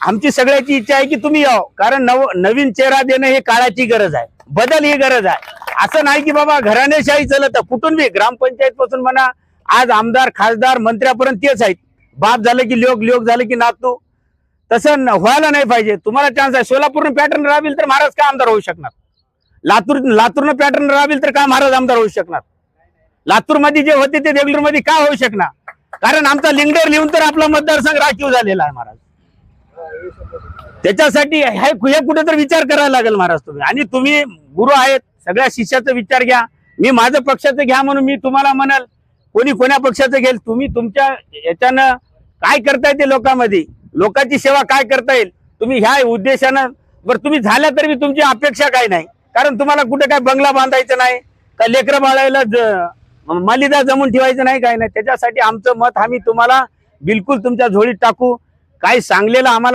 आमची सगळ्याची इच्छा आहे की तुम्ही याव कारण नव नवीन चेहरा देणं हे काळाची गरज आहे. बदल ही गरज आहे. असं नाही की बाबा घराणेशाही चलत. कुठून बी ग्रामपंचायत पासून म्हणा आज आमदार खासदार मंत्र्यापर्यंत तेच आहेत. बाप झालं की लोक लोक झालं की नातू. तसं व्हायला नाही पाहिजे. तुम्हाला चान्स आहे. सोलापूरनं पॅटर्न राबील तर महाराज काय आमदार होऊ शकणार? लातूर लातूरनं पॅटर्न राबील तर काय महाराज आमदार होऊ शकणार? लातूरमध्ये जे होते ते देगलूरमध्ये काय होऊ शकणार? कारण आमचा लिंगडर लिहून तर आपला मतदारसंघ राखीव झालेला आहे महाराज. त्याच्यासाठी हे कुठे तर विचार करायला लागेल महाराज तुम्ही. आणि तुम्ही गुरु आहेत सगळ्या शिष्याचा विचार घ्या. मी माझं पक्षाचं घ्या म्हणून मी तुम्हाला म्हणाल. कोणी कोण्या पक्षाचं घेईल? तुम्ही तुमच्या याच्यानं काय करता येते लोकांमध्ये? लोकांची सेवा काय करता येईल? तुम्ही ह्या उद्देशानं बरं तुम्ही झाल्या तरी मी तुमची अपेक्षा काय नाही. कारण तुम्हाला कुठे काय बंगला बांधायचा नाही का लेकरं बाळायला मालिदा जमून ठेवायचं नाही काय नाही. त्याच्यासाठी आमचं मत आम्ही तुम्हाला बिलकुल तुमच्या झोळीत टाकू. काही सांगलेलं आम्हाला